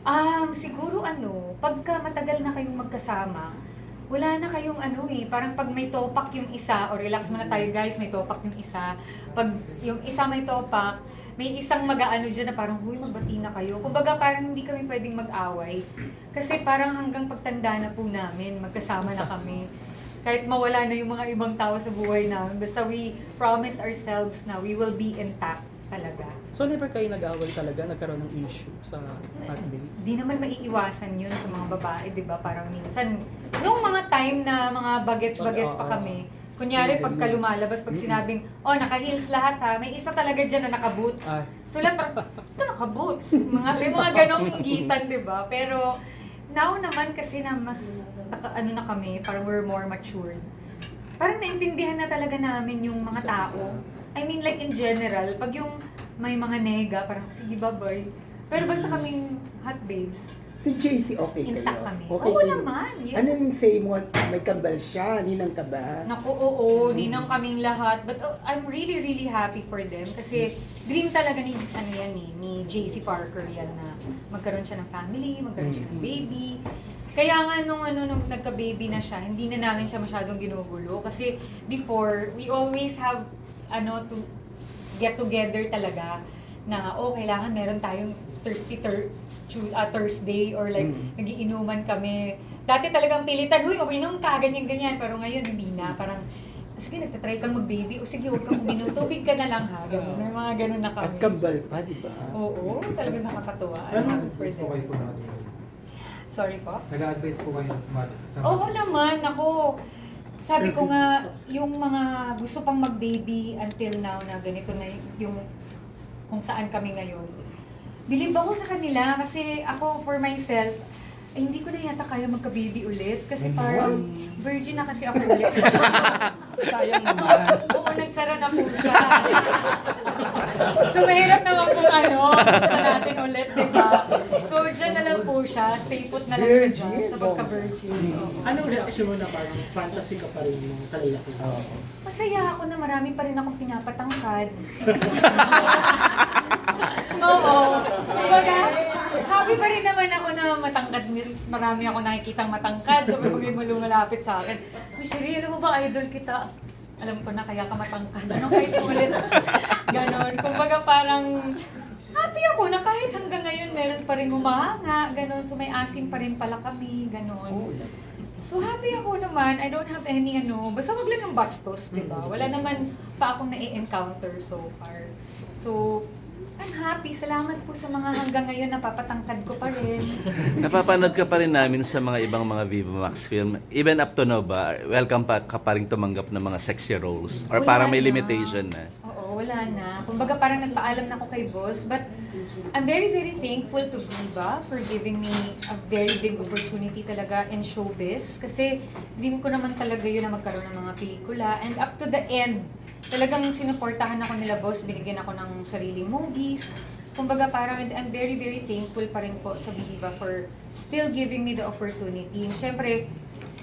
Um, siguro ano, pagka matagal na kayong magkasama, wala na kayong ano eh, parang pag may topak yung isa, o relax muna tayo guys, may topak yung isa. Pag yung isa may topak, may isang mag-aano dyan na parang, huy, magbati na kayo. Kumbaga parang hindi kami pwedeng mag-away. Kasi parang hanggang pagtanda na po namin, magkasama na kami. Kahit mawala na yung mga ibang tao sa buhay namin, basta we promised ourselves na we will be intact talaga. So never kayo nag-away talaga, nagkaroon ng issue sa hot babes? Di naman maiiwasan yun sa mga babae, di ba? Parang minsan, nung mga time na mga bagets-bagets pa kami, kunyari pagka lumalabas, pag sinabing, oh, naka-heels lahat ha, may isa talaga dyan na naka-boots. Ah. So lahat parang, ito naka-boots. Mga, may mga ganong inggitan, di ba? Pero, now naman kasi na mas, naka, ano na kami, parang we're more matured. Parang naintindihan na talaga namin yung mga tao. I mean, like in general, pag yung may mga nega, parang, sige, bye-bye. Pero basta kaming hot babes, Si JC, okay kayo? intact kami. Okay Oo kayo? naman, yes. Ano yung say mo, may kambal siya, ninang ka ba? Naku, oo, ninang kaming lahat. But oh, I'm really, really happy for them. Kasi dream talaga ni, ano yan eh, ni JC Parker yan na magkaroon siya ng family, magkaroon siya ng Mm. baby. Kaya nga nung ano nung nagka-baby na siya, hindi na namin siya masyadong ginugulo kasi before we always have ano to get together talaga na oh kailangan meron tayong thirsty thir- chu- ah, Thursday or like Mm. nagiinuman kami. Dati talagang pilitan, huy, uminom ka, ganyan-ganyan. Pero ngayon, hindi na. Parang, sige, nagtatry kang mag-baby. O sige, huwag kang uminom. Tubig ka na lang ha. Ganun. May mga ganun na At kami. kambal pa, di ba? Oo, talagang nakakatuwa. I'm Ano happy for advice po them. kayo po natin? Sorry po? Nag-advise po kayo sa mga- Oo naman, ako. Sabi ko nga, yung mga gusto pang mag-baby until now na ganito na yung kung saan kami ngayon. Bilib ako sa kanila kasi ako for myself, eh, hindi ko na yata kaya magka-baby ulit kasi parang virgin na kasi ako ulit. Sayang naman. Oo, nagsara na po siya. so, mahirap naman kung ano, sa natin ulit, di dyan na lang po siya. Stay put na lang siya dyan sa pagka-virgin. Oo. Anong reaksyon mo na parang fantasy ka pa rin yung kalalaki? Oo. Masaya ako na marami pa rin akong pinapatangkad. Oo. Kumbaga, happy pa rin naman ako na matangkad. Marami ako nakikitang matangkad. So, pag may lumalapit sa akin, Michelle, alam mo ba, idol kita? Alam ko na kaya ka matangkad. Anong kahit ulit? Ganon. Kumbaga parang, happy ako na kahit hanggang ngayon meron pa rin humahanga. Ganon. So, may asim pa rin pala kami. Ganon. So happy ako naman. I don't have any ano, basta wag lang ng bastos, di ba? Wala naman pa akong na-encounter so far. So, I'm happy. Salamat po sa mga hanggang ngayon napapatangkad ko pa rin. Napapanood ka pa rin namin sa mga ibang mga Viva Max film. Even up to now ba, welcome pa ka pa rin tumanggap ng mga sexy roles? Or Wala parang may na. limitation na? Wala na. Kumbaga parang nagpaalam na ako kay boss. But I'm very, very thankful to Viva for giving me a very big opportunity talaga in showbiz. Kasi dream ko naman talaga yun na magkaroon ng mga pelikula. And up to the end, talagang sinuportahan ako nila boss. Binigyan ako ng sariling movies. Kumbaga parang I'm very, very thankful pa rin po sa Viva for still giving me the opportunity. And syempre,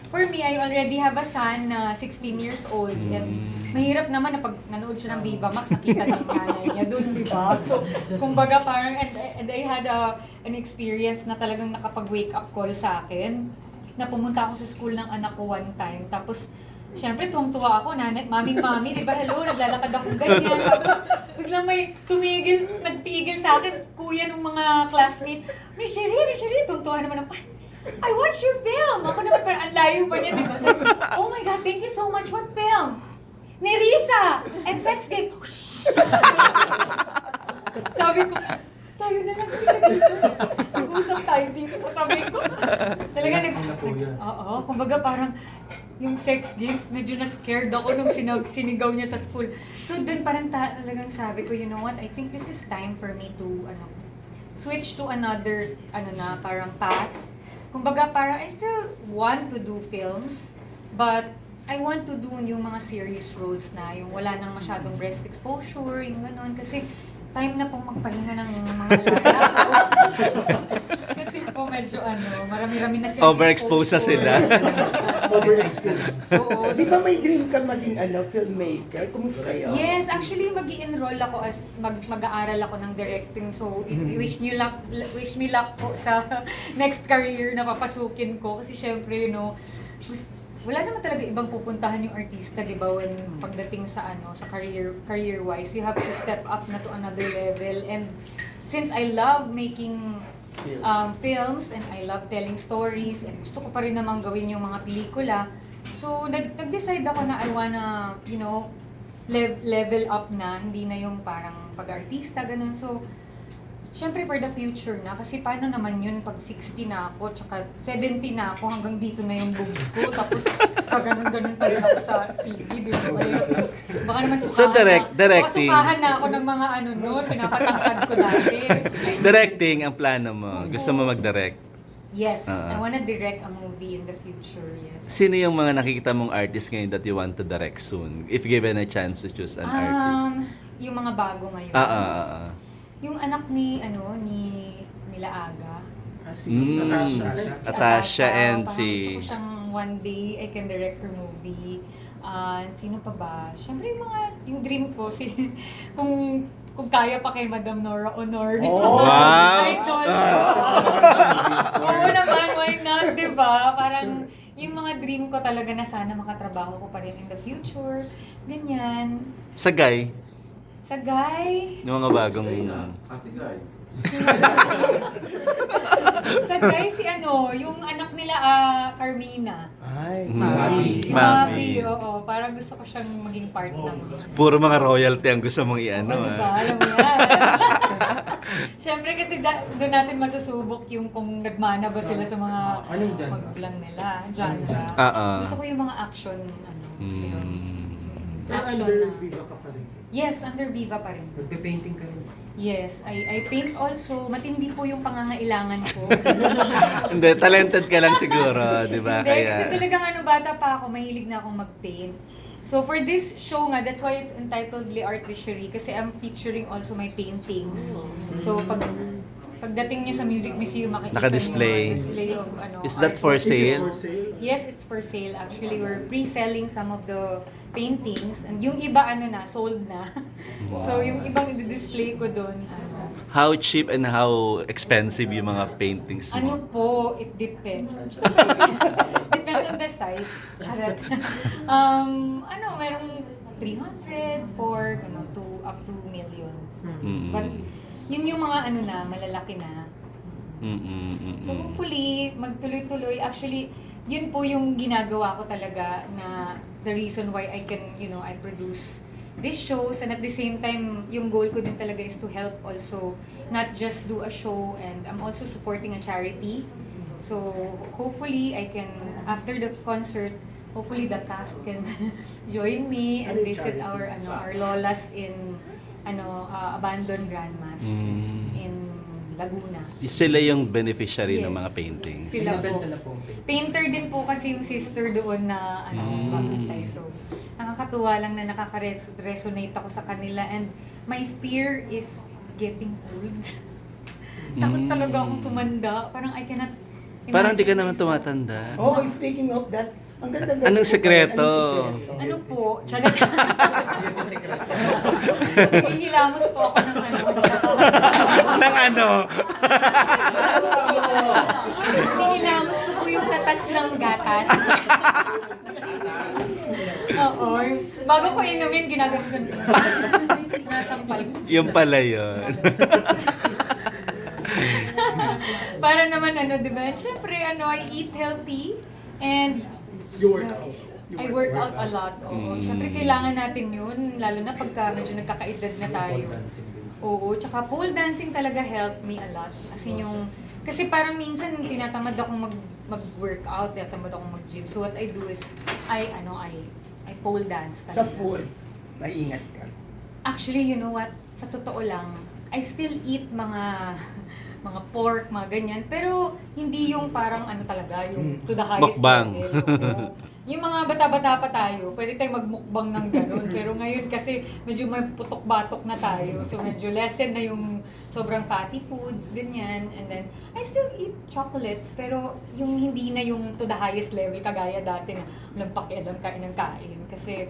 for me, I already have a son na 16 years old. And mahirap naman na pag nanood siya ng Viva Max, nakita ng nanay niya doon, di ba? So, kumbaga parang, and, and I had a, an experience na talagang nakapag-wake up call sa akin na pumunta ako sa school ng anak ko one time. Tapos, Siyempre, tuwang-tuwa ako, nanay, maming mami, di ba, hello, naglalakad ako ganyan. Tapos, biglang may tumigil, nagpigil sa akin, kuya ng mga classmate. Miss Sherry, Miss Sherry, tuwang-tuwa naman ako. I watched your film! Ako naman parang ang layo pa niya, di ba? Sabi oh my God, thank you so much. What film? Ni Risa! And Sex Game. Sabi ko, tayo na lang dito. Nag-usap tayo dito sa tabi ko. Talaga nag... Oo, kumbaga parang yung sex games, medyo na-scared ako nung sinag, sinigaw niya sa school. So doon parang ta- talagang sabi ko, you know what, I think this is time for me to, ano, switch to another, ano na, parang path. Kumbaga parang I still want to do films, but I want to do yung mga serious roles na, yung wala nang masyadong breast exposure, yung ganun. Kasi time na pong magpahinga ng mga lalaki. Medyo ano, marami marami-rami na sila. Overexposed na sila. Overexposed. Oo. Di ba may dream ka maging ano, filmmaker? Kumusta yun? Yes, actually mag enroll ako as mag mag-aaral ako ng directing. So i- wish me luck wish me luck po sa next career na papasukin ko kasi syempre you know gus- wala naman talaga ibang pupuntahan yung artista, 'di ba? When pagdating sa ano, sa career career wise, you have to step up na to another level and since I love making um, films and I love telling stories and gusto ko pa rin naman gawin yung mga pelikula. So, nag- nag-decide ako na I wanna, you know, lev- level up na, hindi na yung parang pag-artista, ganun. So, syempre for the future na, kasi paano naman yun pag 60 na ako, tsaka 70 na ako, hanggang dito na yung boobs ko, tapos pag ganun-ganun pa rin ako sa TV, di ba? Baka naman sukahan So, direct- na, directing. Baka sukahan na ako ng mga ano nun, pinapatangkad ko dati. Directing ang plano mo. Gusto mo mag-direct. Yes, Ah. I wanna direct a movie in the future, yes. Sino yung mga nakikita mong artist ngayon that you want to direct soon? If given a chance to choose an artist. Um, yung mga bago ngayon. Ah, ah, ah, ah. Yung anak ni, ano, ni, nila Aga. Ah, si Mm. Natasha. Si Atasha and parang si- Gusto ko siyang one day, I can direct her movie. Ah, sino pa ba? Siyempre yung mga, yung dream ko, si, kung kung kaya pa kay Madam Nora Honor. di ba? Oh, wow! Idol. Ah. Oo naman, why not, di ba? Parang yung mga dream ko talaga na sana makatrabaho ko pa rin in the future. Ganyan. Sa guy, Sa guy, yung mga bagong... sa guy si ano, yung anak nila ah, Carmina. Ay, Mm. Mami. Si Mami. Mami, oo. Parang gusto ko siyang maging part ng... Puro mga royalty ang gusto mong i-ano. Ano ba? ah. Alam mo yan. Siyempre kasi da- doon natin masusubok yung kung nagmana ba sila sa mga Anong genre? magplan nila, genre. Ah, ah. Gusto ko yung mga action ano, film. Mm. Pero Action under na. Viva ka pa rin. Yes, under Viva pa rin. Nagpe-painting ka rin. Yes, I I paint also. Matindi po yung pangangailangan ko. Hindi, talented ka lang siguro, di ba? Hindi, kasi Kaya... talagang ano, bata pa ako, mahilig na akong mag-paint. So for this show nga, that's why it's entitled Le Art Vicherie kasi I'm featuring also my paintings. So pag pagdating niyo sa Music Museum, makikita Naka-display. niyo display of ano. Is that for Is it sale? for sale? Yes, it's for sale. Actually, we're pre-selling some of the paintings. And yung iba, ano na, sold na. so, yung ibang i-display ko doon, ano, How cheap and how expensive yung mga paintings Ano mo? po, it depends. depends on the size. Charot. um, ano, merong 300, 4, ano, to, up to millions. Mm. But, yun yung mga ano na, malalaki na. Mm, mm, mm, So hopefully, magtuloy-tuloy. Actually, yun po yung ginagawa ko talaga na the reason why I can, you know, I produce these shows and at the same time, yung goal ko din talaga is to help also not just do a show and I'm also supporting a charity. So hopefully I can, after the concert, hopefully the cast can join me and Ano yung visit our ano our lolas in ano uh, abandoned grandmas Mm. in Laguna. Sila yung beneficiary ng Yes. mga paintings. Sila po. Painter din po kasi yung sister doon na ano, Mm. bakitay. So, nakakatuwa lang na nakaka-resonate ako sa kanila and my fear is getting old. Takot Mm. talaga akong tumanda. Parang I cannot Parang di ka imagine naman tumatanda. Oh, speaking of that, ang ganda Anong sekreto? Ano po? Charot. Hihilamos po ako ng ano. Nang ano? Hihilamos ko po yung katas ng gatas. Oo. Bago ko inumin, ginagamit ko. Nasampal ko. Yung pala yun. Para naman ano, di ba? Siyempre, ano, I eat healthy and You work out. You I work out a lot. Oo. Mm. Siyempre, kailangan natin yun. Lalo na pagka medyo nagkakaedad na tayo. Pole dancing din. Oo. Tsaka pole dancing talaga helped me a lot. As in yung... Kasi parang minsan tinatamad akong mag, mag-workout, tinatamad akong mag-gym. So what I do is, I, ano, I, I pole dance Sa talaga. food, maingat ka. Actually, you know what? Sa totoo lang, I still eat mga mga pork, mga ganyan. Pero hindi yung parang ano talaga, yung Mm. to the highest Mukbang. level. Oo. Yung mga bata-bata pa tayo, pwede tayong magmukbang ng ganun. Pero ngayon kasi medyo may putok-batok na tayo. So medyo lessen na yung sobrang fatty foods, ganyan. And then, I still eat chocolates, pero yung hindi na yung to the highest level, kagaya dati na walang pakialam kain ng kain. Kasi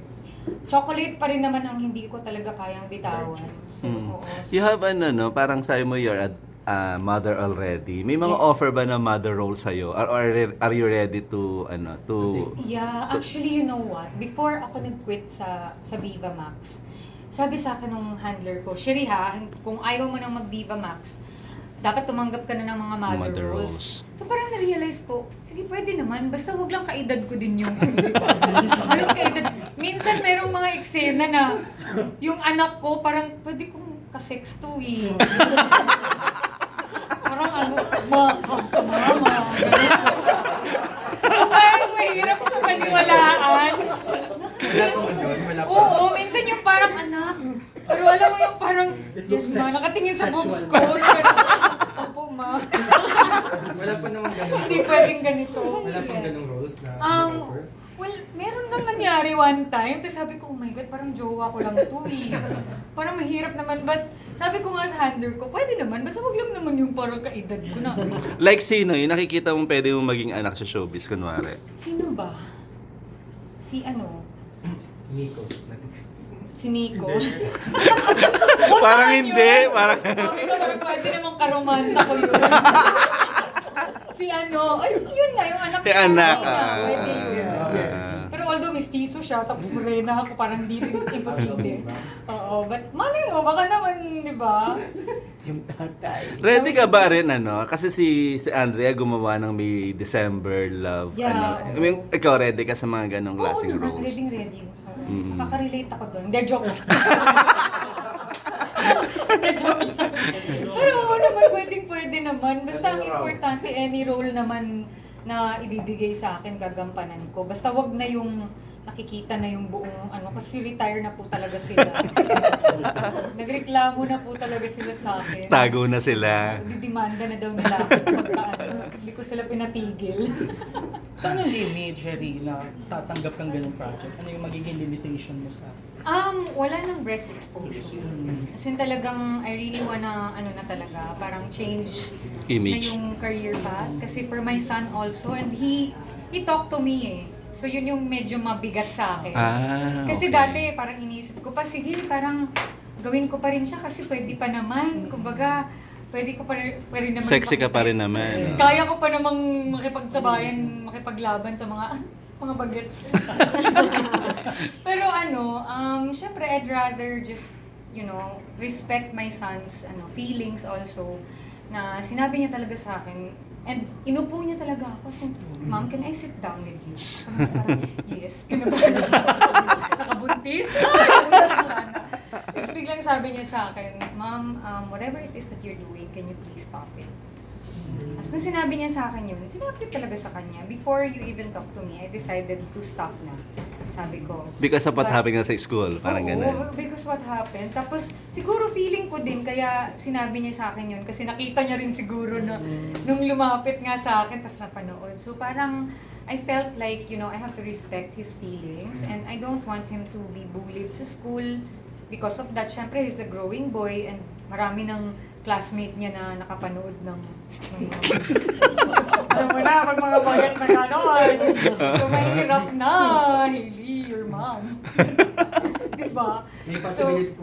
chocolate pa rin naman ang hindi ko talaga kayang bitawan. So, Mm. oo. You have ano, no? Parang sabi mo you're a uh, mother already. May mga Yes. offer ba na mother role sa'yo? Or, or are you ready to, ano, to... Yeah, actually, you know what? Before ako nag-quit sa sa Viva Max, sabi sa akin ng handler ko, Shiri ha, kung ayaw mo nang mag-Viva Max, dapat tumanggap ka na ng mga mother, Mother roles. roles. So parang na-realize ko, sige pwede naman, basta wag lang kaedad ko din yung ano? Halos kaedad. Minsan merong mga eksena na yung anak ko parang pwede kong kasex to eh. Mama. Parang mahirap sa paniwalaan. Wala po doon, wala po. Oo, minsan yung parang anak. Pero alam mo yung parang, yes ma, nakatingin sa boobs ko. Opo ma. Wala pa namang ganito. Hindi pwedeng ganito. Wala pang ganong roles na Um, well, meron nang nangyari one time. Tapos sabi ko, oh my God, parang jowa ko lang to eh. Parang mahirap naman. But sabi ko nga sa handler ko, pwede naman. Basta wag lang naman yung parang kaedad ko na. Like sino? Yung nakikita mong pwede mong maging anak sa showbiz, kunwari. Sino ba? Si ano? Nico. Si Nico. Parang hindi, yun. parang- Sabi ko, pwede namang karomansa ko yun. si ano, ay, yun nga, yung anak Si anak, ah. pwede yun. Mistiso siya, tapos morena ako, parang hindi rin imposible. Oo, but malay mo, baka naman, di ba? Yung tatay. Ready ka ba rin, ano? Kasi si si Andrea gumawa ng may December Love. Yeah. Ano. I mean, ikaw ready ka sa mga ganong klaseng Oo naman, roles? ready, ready. Mm. Nakaka-relate ako doon. Hindi, joke lang. Hindi, joke lang. Pero oo naman, pwedeng pwede naman. Basta ang importante, any role naman na ibibigay sa akin, gagampanan ko. Basta wag na yung nakikita na yung buong ano kasi retire na po talaga sila. Nagreklamo na po talaga sila sa akin. Tago na sila. Didimanda na daw nila ako pagka ano, hindi ko sila pinatigil. Saan yung limit, Sherry, na tatanggap kang ganung project? Ano yung magiging limitation mo sa... Um, wala nang breast exposure. As in talagang, I really wanna, ano na talaga, parang change Image. na yung career path. Kasi for my son also, and he, he talked to me eh. So yun yung medyo mabigat sa akin. Ah, Kasi okay. dati, parang inisip ko pa, sige, parang gawin ko pa rin siya kasi pwede pa naman. Kumbaga, pwede ko pa rin, pa rin naman. Sexy ka pa rin naman. Kaya ko pa namang makipagsabayan, makipaglaban sa mga mga bagets. Pero ano, um, syempre I'd rather just, you know, respect my son's ano, feelings also na sinabi niya talaga sa akin and inupo niya talaga ako. So, Ma'am, can I sit down with you? Parang, yes. Kinabahan ako. Nakabuntis. Tapos biglang sabi niya sa akin, Ma'am, um, whatever it is that you're doing, can you please stop it? Tapos nung sinabi niya sa akin yun, sinabi talaga sa kanya, before you even talk to me, I decided to stop na. Sabi ko. Because of what But- happened sa school, parang Oo, ganun. because what happened. Tapos, siguro feeling ko din, kaya sinabi niya sa akin yun, kasi nakita niya rin siguro na nung lumapit nga sa akin, tapos napanood. So parang, I felt like, you know, I have to respect his feelings, and I don't want him to be bullied sa school. Because of that, syempre, he's a growing boy, and marami ng classmate niya na nakapanood ng, ng alam mo na, pag mga bagat na gano'n. So, mahirap na. Hailey, your mom. diba? May So, possibility